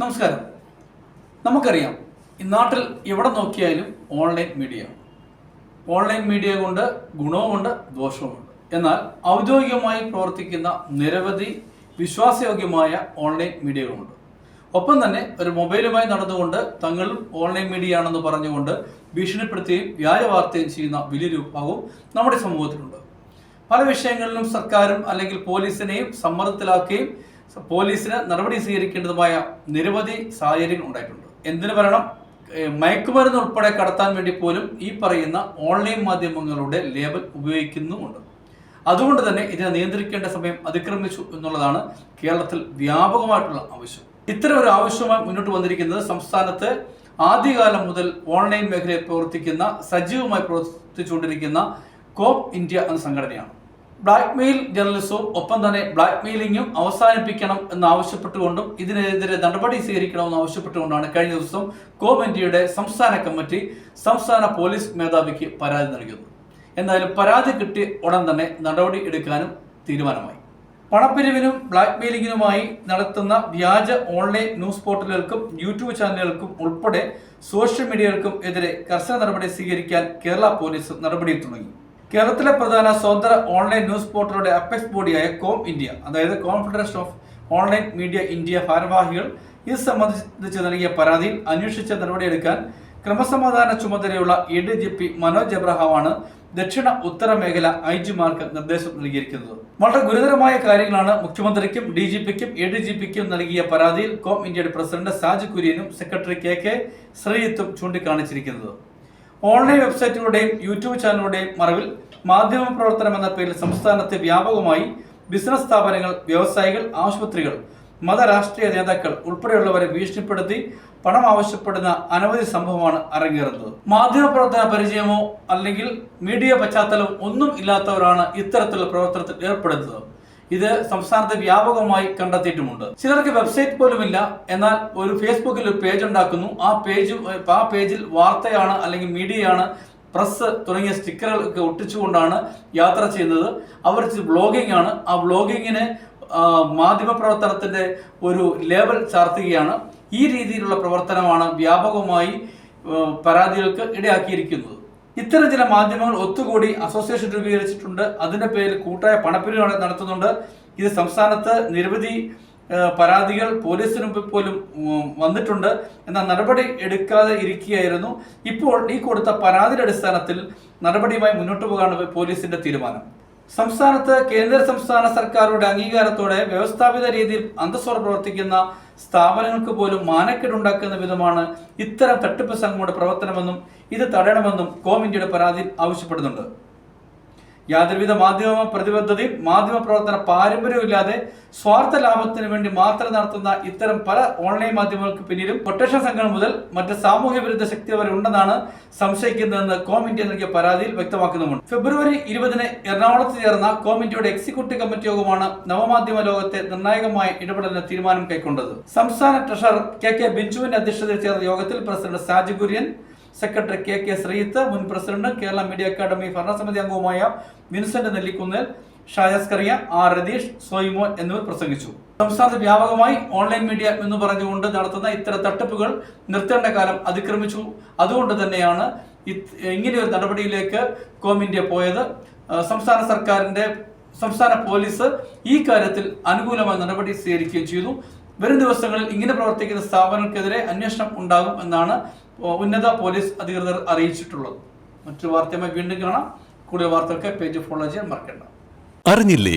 നമസ്കാരം. നമുക്കറിയാം ഈ നാട്ടിൽ എവിടെ നോക്കിയാലും ഓൺലൈൻ മീഡിയ. ഓൺലൈൻ മീഡിയ കൊണ്ട് ഗുണവുമുണ്ട് ദോഷവുമുണ്ട്. എന്നാൽ ഔദ്യോഗികമായി പ്രവർത്തിക്കുന്ന നിരവധി വിശ്വാസയോഗ്യമായ ഓൺലൈൻ മീഡിയകളുണ്ട്. ഒപ്പം തന്നെ ഒരു മൊബൈലുമായി നടന്നുകൊണ്ട് തങ്ങളും ഓൺലൈൻ മീഡിയ ആണെന്ന് പറഞ്ഞുകൊണ്ട് ഭീഷണിപ്പെടുത്തുകയും വ്യാജ വാർത്തയും ചെയ്യുന്ന വലിയൊരു വിഭാഗവും നമ്മുടെ സമൂഹത്തിലുണ്ട്. പല വിഷയങ്ങളിലും സർക്കാരും അല്ലെങ്കിൽ പോലീസിനെയും സമ്മർദ്ദത്തിലാക്കുകയും പോലീസിന് നടപടി സ്വീകരിക്കേണ്ടതുമായ നിരവധി സാഹചര്യങ്ങൾ ഉണ്ടായിട്ടുണ്ട്. എന്തിനു പറയണം മയക്കുമരുന്ന് ഉൾപ്പെടെ കടത്താൻ വേണ്ടി പോലും ഈ പറയുന്ന ഓൺലൈൻ മാധ്യമങ്ങളുടെ ലേബൽ ഉപയോഗിക്കുന്നുമുണ്ട്. അതുകൊണ്ട് തന്നെ ഇതിനെ നിയന്ത്രിക്കേണ്ട സമയം അതിക്രമിച്ചു എന്നുള്ളതാണ് കേരളത്തിൽ വ്യാപകമായിട്ടുള്ള ആവശ്യം. ഇത്തരം ഒരു ആവശ്യമായി മുന്നോട്ട് വന്നിരിക്കുന്നത് സംസ്ഥാനത്ത് ആദ്യകാലം മുതൽ ഓൺലൈൻ മേഖലയിൽ പ്രവർത്തിക്കുന്ന സജീവമായി പ്രവർത്തിച്ചുകൊണ്ടിരിക്കുന്ന കോപ്പ് ഇന്ത്യ എന്ന സംഘടനയാണ്. ബ്ലാക്ക് മെയിൽ ജേർണലിസവും ഒപ്പം തന്നെ ബ്ലാക്ക് മെയിലിംഗും അവസാനിപ്പിക്കണം എന്നാവശ്യപ്പെട്ടുകൊണ്ടും ഇതിനെതിരെ നടപടി സ്വീകരിക്കണമെന്ന് ആവശ്യപ്പെട്ടുകൊണ്ടാണ് കഴിഞ്ഞ ദിവസം കോമന്റിയുടെ സംസ്ഥാന കമ്മിറ്റി സംസ്ഥാന പോലീസ് മേധാവിക്ക് പരാതി നൽകുന്നത് എന്തായാലും പരാതി കിട്ടിയ ഉടൻ തന്നെ നടപടി എടുക്കാനും തീരുമാനമായി. പണപ്പിരിവിനും ബ്ലാക്ക് മെയിലിംഗിനുമായി നടത്തുന്ന വ്യാജ ഓൺലൈൻ ന്യൂസ് പോർട്ടലുകൾക്കും യൂട്യൂബ് ചാനലുകൾക്കും ഉൾപ്പെടെ സോഷ്യൽ മീഡിയകൾക്കും എതിരെ കർശന നടപടി സ്വീകരിക്കാൻ കേരള പോലീസ് നടപടി തുടങ്ങി. കേരളത്തിലെ പ്രധാന സ്വതന്ത്ര ഓൺലൈൻ ന്യൂസ് പോർട്ടലുടെ അപ്പെക്സ് ബോഡിയായ കോം ഇന്ത്യ അതായത് confederation of online media India ഭാരവാഹികൾ ഇത് സംബന്ധിച്ച് നൽകിയ പരാതിയിൽ അന്വേഷിച്ച നടപടിയെടുക്കാൻ ക്രമസമാധാന ചുമതലയുള്ള A D G P Manoj എബ്രഹാമാണ് ദക്ഷിണ ഉത്തര മേഖല ഐ ജിമാർക്ക് നിർദ്ദേശം നൽകിയിരിക്കുന്നത്. വളരെ ഗുരുതരമായ കാര്യങ്ങളാണ് മുഖ്യമന്ത്രിക്കും ഡി ജി പിക്കും എ ഡി ജി പിക്കും നൽകിയ പരാതിയിൽ കോം ഇന്ത്യയുടെ പ്രസിഡന്റ് സാജ് കുര്യനും സെക്രട്ടറി കെ കെ ശ്രീയത്തും ചൂണ്ടിക്കാണിച്ചിരിക്കുന്നത്. ഓൺലൈൻ വെബ്സൈറ്റുകളുടെയും യൂട്യൂബ് ചാനലുകളുടെയും മറവിൽ മാധ്യമ പ്രവർത്തനം എന്ന പേരിൽ സംസ്ഥാനത്ത് വ്യാപകമായി ബിസിനസ് സ്ഥാപനങ്ങൾ വ്യവസായികൾ ആശുപത്രികൾ മതരാഷ്ട്രീയ നേതാക്കൾ ഉൾപ്പെടെയുള്ളവരെ ഭീഷണിപ്പെടുത്തി പണം ആവശ്യപ്പെടുന്ന അനവധി സംഭവമാണ് അരങ്ങേറുന്നത്. മാധ്യമപ്രവർത്തന പരിചയമോ അല്ലെങ്കിൽ മീഡിയ പശ്ചാത്തലമോ ഒന്നും ഇല്ലാത്തവരാണ് ഇത്തരത്തിലുള്ള പ്രവർത്തനത്തിൽ ഏർപ്പെടുന്നത്. ഇത് സംസ്ഥാനത്ത് വ്യാപകമായി കണ്ടെത്തിയിട്ടുമുണ്ട്. ചിലർക്ക് വെബ്സൈറ്റ് പോലുമില്ല. എന്നാൽ ഒരു ഫേസ്ബുക്കിൽ ഒരു പേജ് ഉണ്ടാക്കുന്നു. ആ പേജ് ആ പേജിൽ വാർത്തയാണ് അല്ലെങ്കിൽ മീഡിയയാണ് പ്രസ് തുടങ്ങിയ സ്റ്റിക്കറുകൾ ഒക്കെ ഒട്ടിച്ചുകൊണ്ടാണ് യാത്ര ചെയ്യുന്നത്. അവർ ബ്ലോഗിംഗ് ആണ്. ആ ബ്ലോഗിങ്ങിന് മാധ്യമ പ്രവർത്തനത്തിന്റെ ഒരു ലേബൽ ചാർത്തുകയാണ്. ഈ രീതിയിലുള്ള പ്രവർത്തനമാണ് വ്യാപകമായി പരാതികൾക്ക് ഇടയാക്കിയിരിക്കുന്നത്. ഇത്തരം ചില മാധ്യമങ്ങൾ ഒത്തുകൂടി അസോസിയേഷൻ രൂപീകരിച്ചിട്ടുണ്ട്. അതിന്റെ പേരിൽ കൂട്ടായ പണപ്പിരിവ് നടത്തുന്നുണ്ട്. ഇത് സംസ്ഥാനത്ത് നിരവധി പരാതികൾ പോലീസിന് മുമ്പിൽ പോലും വന്നിട്ടുണ്ട്. എന്നാൽ നടപടി എടുക്കാതെ ഇരിക്കുകയായിരുന്നു. ഇപ്പോൾ ഈ കൊടുത്ത പരാതിയുടെ അടിസ്ഥാനത്തിൽ നടപടിയുമായി മുന്നോട്ട് പോകാനാണ് പോലീസിന്റെ തീരുമാനം. സംസ്ഥാനത്ത് കേന്ദ്ര സംസ്ഥാന സർക്കാരുടെ അംഗീകാരത്തോടെ വ്യവസ്ഥാപിത രീതിയിൽ അന്തസ്സോടെ പ്രവർത്തിക്കുന്ന സ്ഥാപനങ്ങൾക്ക് പോലും മാനക്കേടുണ്ടാക്കുന്ന വിധമാണ് ഇത്തരം തട്ടിപ്പ് സംഘങ്ങളുടെ പ്രവർത്തനമെന്നും ഇത് തടയണമെന്നും കോം ഇന്ത്യയുടെ പരാതിയിൽ ആവശ്യപ്പെടുന്നുണ്ട്. യാതൊരുവിധ മാധ്യമ പ്രതിബദ്ധതയും മാധ്യമ പ്രവർത്തന പാരമ്പര്യമില്ലാതെ സ്വാർത്ഥ ലാഭത്തിന് വേണ്ടി മാത്രം നടത്തുന്ന ഇത്തരം പല ഓൺലൈൻ മാധ്യമങ്ങൾക്ക് പിന്നിലും കൊട്ടേഷൻ സംഘങ്ങൾ മുതൽ മറ്റ് സാമൂഹ്യ വിരുദ്ധ ശക്തി വരെ ഉണ്ടെന്നാണ് സംശയിക്കുന്നതെന്ന് കോം ഇന്ത്യ നൽകിയ പരാതിയിൽ വ്യക്തമാക്കുന്നുമുണ്ട്. ഫെബ്രുവരി ഇരുപതിന് എറണാകുളത്ത് ചേർന്ന കോം ഇന്ത്യയുടെ എക്സിക്യൂട്ടീവ് കമ്മിറ്റി യോഗമാണ് നവമാധ്യമ ലോകത്തെ നിർണായകമായ ഇടപെടലിന് തീരുമാനം കൈക്കൊണ്ടത്. സംസ്ഥാന ട്രഷറർ കെ കെ ബിഞ്ചുവിന്റെ അധ്യക്ഷതയിൽ ചേർന്ന യോഗത്തിൽ president Saji Kurian secretary K K Sreeth മുൻ പ്രസിഡന്റ് കേരള മീഡിയ അക്കാദമി ഭരണസമിതി അംഗവുമായ വിൻസെന്റ് നെല്ലിക്കുന്നേൽ ഷായസ്കറിയ ആർ രതീഷ് സോയിമോൻ എന്നിവർ പ്രസംഗിച്ചു. സംസ്ഥാനത്ത് വ്യാപകമായി ഓൺലൈൻ മീഡിയ എന്ന് പറഞ്ഞുകൊണ്ട് നടത്തുന്ന ഇത്തരം തട്ടിപ്പുകൾ നിർത്തേണ്ട കാലം അതിക്രമിച്ചു. അതുകൊണ്ട് തന്നെയാണ് ഇങ്ങനെ ഇങ്ങനെയൊരു നടപടിയിലേക്ക് കോം ഇന്ത്യ പോയത്. സംസ്ഥാന സർക്കാരിന്റെ സംസ്ഥാന പോലീസ് ഈ കാര്യത്തിൽ അനുകൂലമായ നടപടി സ്വീകരിക്കുകയും ചെയ്തു. വരും ദിവസങ്ങളിൽ ഇങ്ങനെ പ്രവർത്തിക്കുന്ന സ്ഥാപനങ്ങൾക്കെതിരെ അന്വേഷണം ഉണ്ടാകും എന്നാണ് ഉന്നത പോലീസ് അധികൃതർ അറിയിച്ചിട്ടുള്ളത്. മറ്റൊരു വാർത്തയുമായി വീണ്ടും കാണാം. കൂടുതൽ വാർത്തകൾക്ക് പേജ് ഫോളോ ചെയ്യാൻ മറക്കണ്ട. അറിഞ്ഞില്ലേ?